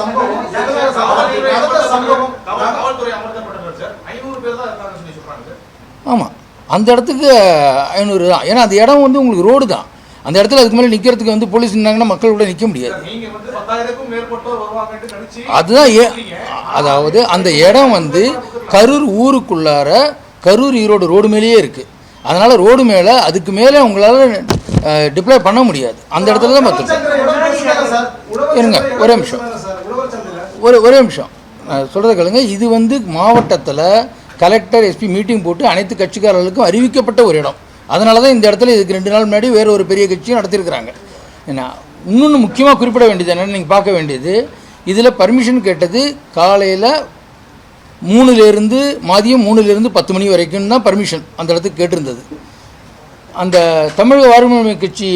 சம்பவம் எதனால சம்பவம் நடந்த சம்பவம் காவல் காவல்துறை அமர்த்தப்பட்டது சார். ஐநூறு பேர் தான் இருக்காங்கன்னு சொல்லி சொல்றாங்க சார். ஆமாம் அந்த இடத்துக்கு ஐநூறு தான். ஏன்னா அந்த இடம் வந்து உங்களுக்கு ரோடு தான். அந்த இடத்துல அதுக்கு மேலே நிற்கிறதுக்கு வந்து போலீஸ் இருந்தாங்கன்னா மக்கள் கூட நிற்க முடியாது. அதுதான் ஏ அதாவது அந்த இடம் வந்து கரூர் ஊருக்குள்ளார கரூர் ஈரோடு ரோடு மேலேயே இருக்குது அதனால் ரோடு மேலே அதுக்கு மேலே உங்களால் டிப்ளை பண்ண முடியாது. அந்த இடத்துல தான் பார்த்துருக்கோம். இருங்க, ஒரே நிமிஷம். ஒரு ஒரே நிமிஷம். நான் சொல்கிறத கேளுங்க. இது வந்து மாவட்டத்தில் கலெக்டர் எஸ்பி மீட்டிங் போட்டு அனைத்து கட்சிக்காரர்களுக்கும் அறிவிக்கப்பட்ட ஒரு இடம். அதனால தான் இந்த இடத்துல இதுக்கு ரெண்டு நாள் முன்னாடி வேறு ஒரு பெரிய கட்சியும் நடத்தியிருக்கிறாங்க ஏன்னா இன்னொன்று முக்கியமாக குறிப்பிட வேண்டியது என்னென்னு நீங்கள் பார்க்க வேண்டியது இதில் பர்மிஷன் கேட்டது காலையில் மூணுலேருந்து மதியம் மூணுலேருந்து பத்து மணி வரைக்கும் தான் பர்மிஷன் அந்த இடத்துக்கு கேட்டிருந்தது. அந்த தமிழக வாரிமை கட்சி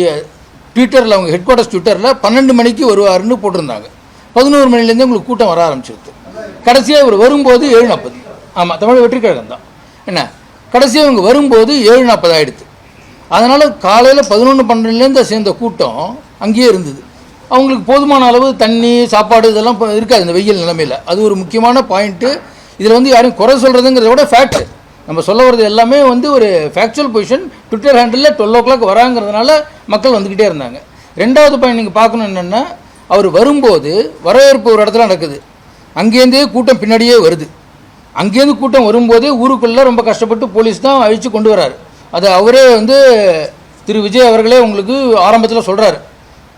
ட்விட்டரில் அவங்க ஹெட் குவார்ட்டர்ஸ் ட்விட்டரில் பன்னெண்டு மணிக்கு வருவாருன்னு போட்டிருந்தாங்க. பதினோரு மணிலேருந்து உங்களுக்கு கூட்டம் வர ஆரம்பிச்சிருது. கடைசியாக இவர் வரும்போது ஏழு நாற்பது ஆமாம் தமிழக வெற்றிக்கழகம் தான். என்ன? கடைசியாக இவங்க வரும்போது ஏழு நாற்பது ஆகிடுது அதனால் காலையில் பதினொன்று பன்னெண்டுலேருந்து சேர்ந்த கூட்டம் அங்கேயே இருந்தது. அவங்களுக்கு போதுமான அளவு தண்ணி சாப்பாடு இதெல்லாம் இருக்காது இந்த வெயில் நிலைமையில். அது ஒரு முக்கியமான பாயிண்ட்டு இதில் வந்து யாரும் குறை சொல்கிறதுங்கிறத விட ஃபேக்ட் நம்ம சொல்ல வர்றது எல்லாமே வந்து ஒரு factual position twitter handle twelve o'clock வராங்கிறதுனால மக்கள் வந்துக்கிட்டே இருந்தாங்க. ரெண்டாவது பாயிண்ட் நீங்கள் பார்க்கணும் என்னென்னா அவர் வரும்போது வரவேற்பு ஒரு இடத்துல நடக்குது. அங்கேருந்தே கூட்டம் பின்னாடியே வருது. அங்கேருந்து கூட்டம் வரும்போதே ஊருக்குள்ளே ரொம்ப கஷ்டப்பட்டு போலீஸ் தான் அழித்து கொண்டு வராரு அது அவரே வந்து திரு. விஜய் அவர்களே உங்களுக்கு ஆரம்பத்தில் சொல்கிறாரு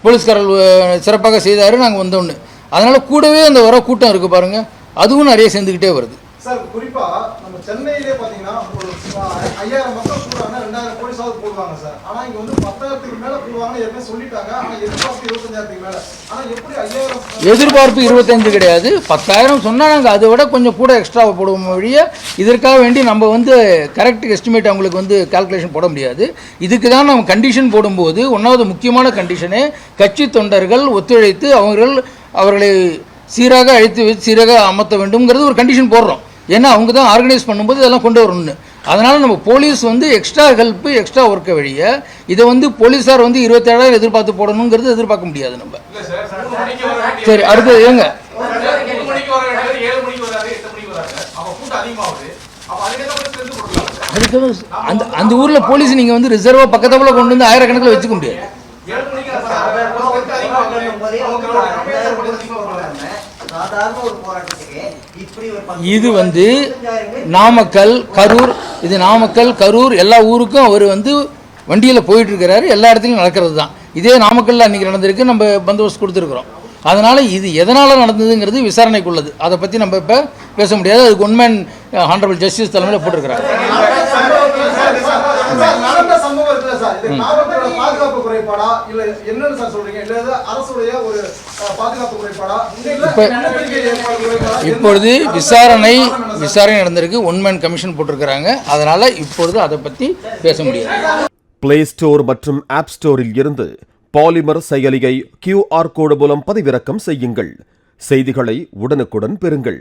போலீஸ்காரர்கள் சிறப்பாக செய்தார் நாங்கள் வந்தோன்னு அதனால் கூடவே அந்த வர கூட்டம் இருக்குது பாருங்கள் அதுவும் நிறைய சேர்ந்துக்கிட்டே வருது. சார் குறிப்பாக நம்ம சென்னையிலே பார்த்தீங்கன்னா ஐயாயிரம் மக்கள் போடுவாங்க சார். ஆனால் இங்கே வந்து பத்தாயிரத்துக்கு மேலே போடுவாங்கன்னு ஏற்கனவே சொல்லிட்டாங்க. ஆனால் எதிர்பார்ப்பு இருபத்தஞ்சாயிரத்துக்கு மேலே. ஆனால் எப்படி ஐயாயிரம் எதிர்பார்ப்பு இருபத்தஞ்சு கிடையாது. பத்தாயிரம் சொன்னால் நாங்கள் அதை விட கொஞ்சம் கூட எக்ஸ்ட்ரா போடுவோம் வழியே இதற்காக வேண்டி நம்ம வந்து கரெக்ட் எஸ்டிமேட் அவங்களுக்கு வந்து கால்குலேஷன் போட முடியாது. இதுக்கு தான் நம்ம கண்டிஷன் போடும்போது ஒன்றாவது முக்கியமான கண்டிஷனே கட்சி தொண்டர்கள் ஒத்துழைத்து அவர்கள் அவர்களை சீராக அழைத்து சீராக அமர்த்த வேண்டும்ங்கிறது ஒரு கண்டிஷன் போடுறோம். ஏன்னா அவங்க தான் ஆர்கனைஸ் பண்ணும்போது இதெல்லாம் கொண்டு வரணும்னு. அதனால் நம்ம போலீஸ் வந்து எக்ஸ்ட்ரா ஹெல்ப்பு எக்ஸ்ட்ரா ஒர்க்கை வழிய இதை வந்து போலீஸார் வந்து இருபத்தேழாயிரம் எதிர்பார்த்து போடணுங்கிறது எதிர்பார்க்க முடியாது நம்ம. இல்ல சார் அடுத்தது ஏங்க? அதுக்கு அந்த அந்த ஊரில் போலீஸ் நீங்கள் வந்து ரிசர்வாக பக்கத்தில் கொண்டு வந்து ஆயிரக்கணக்கில் வச்சுக்க முடியாது. இது வந்து நாமக்கல் கரூர் இது நாமக்கல் கரூர் எல்லா ஊருக்கும் அவர் வந்து வண்டியில் போயிட்டுருக்கிறாரு எல்லா இடத்துலையும் நடக்கிறது தான் இதே நாமக்கல்ல அன்றைக்கி நடந்திருக்கு நம்ம பந்தோபஸ்து கொடுத்துருக்குறோம் அதனால் இது எதனால் நடந்ததுங்கிறது விசாரணைக்குள்ளது அதை பற்றி நம்ம இப்போ பேச முடியாது அதுக்கு உண்மையன் ஹானரபிள் ஜஸ்டிஸ் தலைமையில் போட்டிருக்கிறாங்க சார், இது பாதுகாப்பு குறைபாடா? இல்ல என்னன்னு சொல்றீங்க? இல்ல அரசுடைய ஒரு பாதுகாப்பு குறைபாடா? இப்பொழுது விசாரணை விசாரணை நடந்திருக்கு. ஒன்மேன் கமிஷன் போட்டிருக்கிறாங்க. அதனால் இப்பொழுது அதை பற்றி பேச முடியாது. பிளே ஸ்டோர் மற்றும் ஆப் ஸ்டோரில் இருந்து பாலிமர் செயலியை கியூஆர் கோடு மூலம் பதிவிறக்கம் செய்யுங்கள். செய்திகளை உடனுக்குடன் பெறுங்கள்.